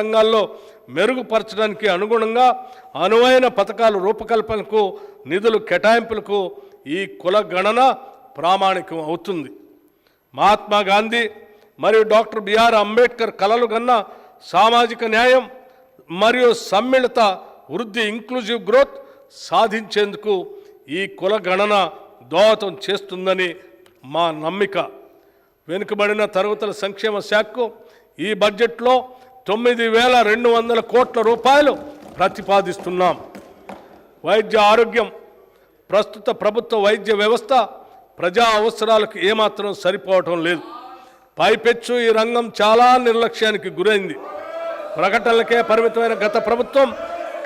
రంగాల్లో మెరుగుపరచడానికి అనుగుణంగా అనువైన పథకాల రూపకల్పనకు నిధులు కేటాయింపులకు ఈ కుల గణన ప్రామాణికం అవుతుంది. మహాత్మా గాంధీ మరియు డాక్టర్ బిఆర్ అంబేద్కర్ కలలు కన్న సామాజిక న్యాయం మరియు సమ్మిళిత వృద్ధి ఇంక్లూజివ్ గ్రోత్ సాధించేందుకు ఈ కుల గణన దోహదం చేస్తుందని మా నమ్మిక. వెనుకబడిన తరగతుల సంక్షేమ శాఖకు ఈ బడ్జెట్లో తొమ్మిది వేల రెండు వందల కోట్ల రూపాయలు ప్రతిపాదిస్తున్నాం. వైద్య ఆరోగ్యం ప్రస్తుత ప్రభుత్వ వైద్య వ్యవస్థ ప్రజా అవసరాలకు ఏమాత్రం సరిపోవటం లేదు. పైపెచ్చు ఈ రంగం చాలా నిర్లక్ష్యానికి గురైంది. ప్రకటనలకే పరిమితమైన గత ప్రభుత్వం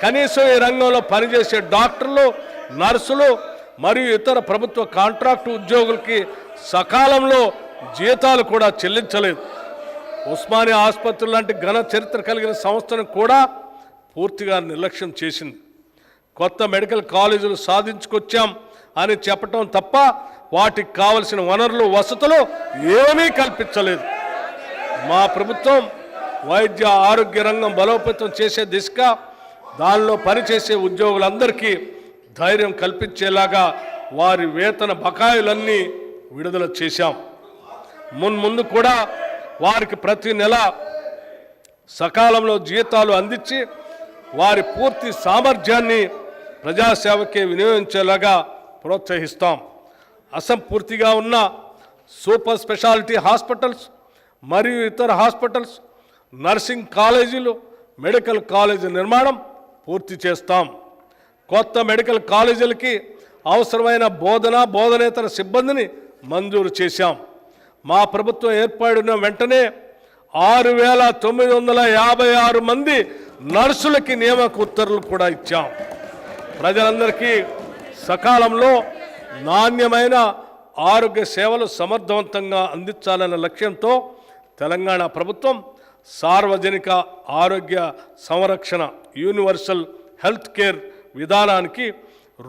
కనీసం ఈ రంగంలో పనిచేసే డాక్టర్లు నర్సులు మరియు ఇతర ప్రభుత్వ కాంట్రాక్టు ఉద్యోగులకి సకాలంలో జీతాలు కూడా చెల్లించలేదు. ఉస్మానియా ఆసుపత్రి లాంటి ఘన చరిత్ర కలిగిన సంస్థను కూడా పూర్తిగా నిర్లక్ష్యం చేసింది. కొత్త మెడికల్ కాలేజీలు సాధించుకొచ్చాం అని చెప్పటం తప్ప వాటికి కావలసిన వనరులు వసతులు ఏమీ కల్పించలేదు. మా ప్రభుత్వం వైద్య ఆరోగ్య రంగం బలోపేతం చేసే దిశగా దానిలో పనిచేసే ఉద్యోగులందరికీ ధైర్యం కల్పించేలాగా వారి వేతన బకాయిలన్నీ విడుదల చేశాం. మున్ముందు కూడా వారికి ప్రతి నెల సకాలంలో జీతాలు అందించి వారి పూర్తి సామర్థ్యాన్ని ప్రజాసేవకే వినియోగించేలాగా ప్రోత్సహిస్తాం. అసంపూర్తిగా ఉన్న సూపర్ స్పెషాలిటీ హాస్పిటల్స్ మరియు ఇతర హాస్పిటల్స్ నర్సింగ్ కాలేజీలు మెడికల్ కాలేజీ నిర్మాణం పూర్తి చేస్తాం. కొత్త మెడికల్ కాలేజీలకి అవసరమైన బోధన బోధనేతర సిబ్బందిని మంజూరు చేశాం. మా ప్రభుత్వం ఏర్పడిన వెంటనే ఆరు వేల తొమ్మిది వందల యాభై ఆరు మంది నర్సులకి నియామక ఉత్తర్వులు కూడా ఇచ్చాం. ప్రజలందరికీ సకాలంలో నాణ్యమైన ఆరోగ్య సేవలు సమర్థవంతంగా అందించాలన్న లక్ష్యంతో తెలంగాణ ప్రభుత్వం సార్వజనిక ఆరోగ్య సంరక్షణ యూనివర్సల్ హెల్త్ కేర్ విధానానికి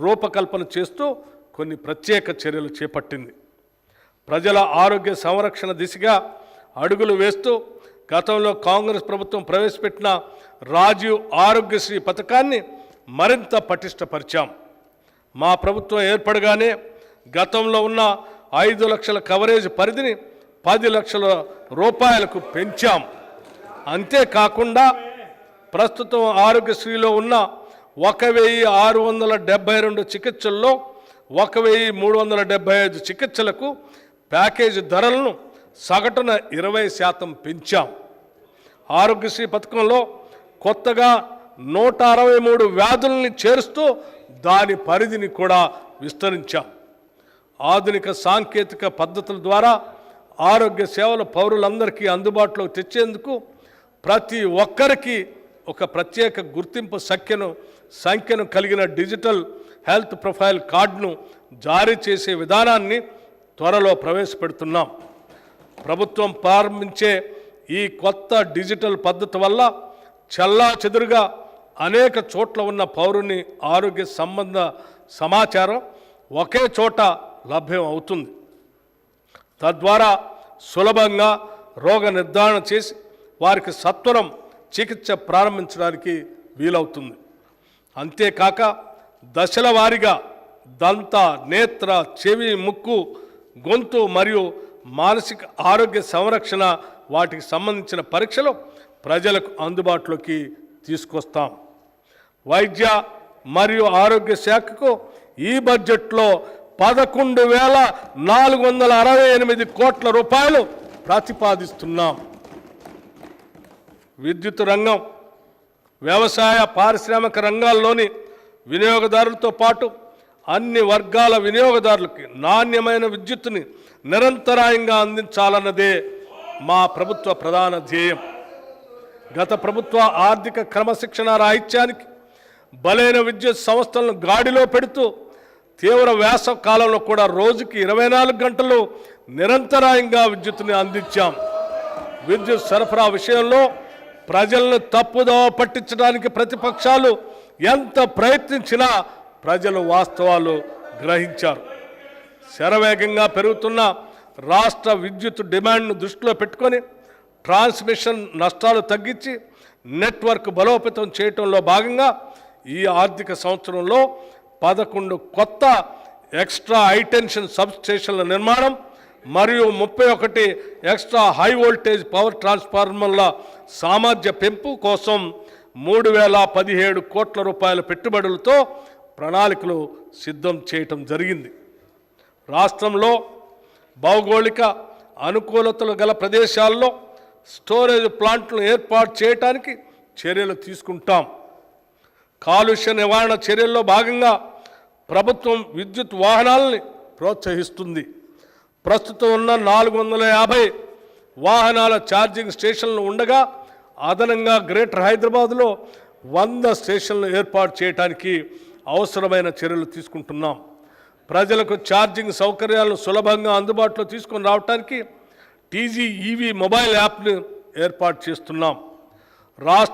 రూపకల్పన చేస్తూ కొన్ని ప్రత్యేక చర్యలు చేపట్టింది. ప్రజల ఆరోగ్య సంరక్షణ దిశగా అడుగులు వేస్తూ గతంలో కాంగ్రెస్ ప్రభుత్వం ప్రవేశపెట్టిన రాజీవ్ ఆరోగ్యశ్రీ పథకాన్ని మరింత పటిష్టపరిచాం. మా ప్రభుత్వం ఏర్పడగానే గతంలో ఉన్న ఐదు లక్షల కవరేజ్ పరిధిని పది లక్షల రూపాయలకు పెంచాం. అంతేకాకుండా ప్రస్తుతం ఆరోగ్యశ్రీలో ఉన్న ఒక వెయ్యి ఆరు వందల డెబ్బై రెండు చికిత్సల్లో ఒక వెయ్యి మూడు వందల డెబ్బై ఐదు చికిత్సలకు ప్యాకేజీ ధరలను సగటున ఇరవై శాతం పెంచాం. ఆరోగ్యశ్రీ పథకంలో కొత్తగా నూట అరవై మూడు వ్యాధుల్ని చేరుస్తూ దాని పరిధిని కూడా విస్తరించాం. ఆధునిక సాంకేతిక పద్ధతుల ద్వారా ఆరోగ్య సేవలు పౌరులందరికీ అందుబాటులో తెచ్చేందుకు ప్రతి ఒక్కరికి ఒక ప్రత్యేక గుర్తింపు సంఖ్యను సంఖ్యను కలిగిన డిజిటల్ హెల్త్ ప్రొఫైల్ కార్డును జారీ చేసే విధానాన్ని త్వరలో ప్రవేశపెడుతున్నాం. ప్రభుత్వం ప్రారంభించే ఈ కొత్త డిజిటల్ పద్ధతి వల్ల చల్లా చెదురుగా అనేక చోట్ల ఉన్న పౌరుని ఆరోగ్య సంబంధ సమాచారం ఒకే చోట లభ్యం అవుతుంది. తద్వారా సులభంగా రోగ నిర్ధారణ చేసి వారికి సత్వరం చికిత్స ప్రారంభించడానికి వీలవుతుంది. అంతేకాక దశల వారీగా దంత నేత్ర చెవి ముక్కు గొంతు మరియు మానసిక ఆరోగ్య సంరక్షణ వాటికి సంబంధించిన పరీక్షలు ప్రజలకు అందుబాటులోకి తీసుకొస్తాం. వైద్య మరియు ఆరోగ్య శాఖకు ఈ బడ్జెట్లో పదకొండు వేల నాలుగు వందల అరవై ఎనిమిది కోట్ల రూపాయలు ప్రతిపాదిస్తున్నాం. విద్యుత్ రంగం వ్యవసాయ పారిశ్రామిక రంగాల్లోని వినియోగదారులతో పాటు అన్ని వర్గాల వినియోగదారులకి నాణ్యమైన విద్యుత్తుని నిరంతరాయంగా అందించాలన్నదే మా ప్రభుత్వ ప్రధాన ధ్యేయం. గత ప్రభుత్వ ఆర్థిక క్రమశిక్షణ రాహిత్యానికి బలైన విద్యుత్ సంస్థలను గాడిలో పెడుతూ తీవ్ర వేసవ కాలంలో కూడా రోజుకి ఇరవై నాలుగు గంటలు నిరంతరాయంగా విద్యుత్తుని అందించాం. విద్యుత్ సరఫరా విషయంలో ప్రజలను తప్పుదోవ పట్టించడానికి ప్రతిపక్షాలు ఎంత ప్రయత్నించినా ప్రజలు వాస్తవాలు గ్రహించారు. శరవేగంగా పెరుగుతున్న రాష్ట్ర విద్యుత్ డిమాండ్ను దృష్టిలో పెట్టుకొని ట్రాన్స్మిషన్ నష్టాలు తగ్గించి నెట్వర్క్ బలోపేతం చేయటంలో భాగంగా ఈ ఆర్థిక సంవత్సరంలో పదకొండు కొత్త ఎక్స్ట్రా హైటెన్షన్ సబ్స్టేషన్ల నిర్మాణం మరియు ముప్పై ఒకటి ఎక్స్ట్రా హై వోల్టేజ్ పవర్ ట్రాన్స్ఫార్మర్ల సామర్థ్య పెంపు కోసం మూడు వేల పదిహేడు కోట్ల రూపాయల పెట్టుబడులతో ప్రణాళికలు సిద్ధం చేయటం జరిగింది. రాష్ట్రంలో భౌగోళిక అనుకూలతలు గల ప్రదేశాల్లో స్టోరేజ్ ప్లాంట్లను ఏర్పాటు చేయటానికి చర్యలు తీసుకుంటాం. కాలుష్య నివారణ చర్యల్లో భాగంగా ప్రభుత్వం విద్యుత్ వాహనాలని ప్రోత్సహిస్తుంది. ప్రస్తుతం ఉన్న నాలుగు వందల యాభై వాహనాల ఛార్జింగ్ స్టేషన్లు ఉండగా అదనంగా గ్రేటర్ హైదరాబాద్లో వంద స్టేషన్లు ఏర్పాటు చేయడానికి అవసరమైన చర్యలు తీసుకుంటున్నాం. ప్రజలకు ఛార్జింగ్ సౌకర్యాలను సులభంగా అందుబాటులో తీసుకొని రావడానికి టీజీ ఈవీ మొబైల్ యాప్ను ఏర్పాటు చేస్తున్నాం. రాష్ట్ర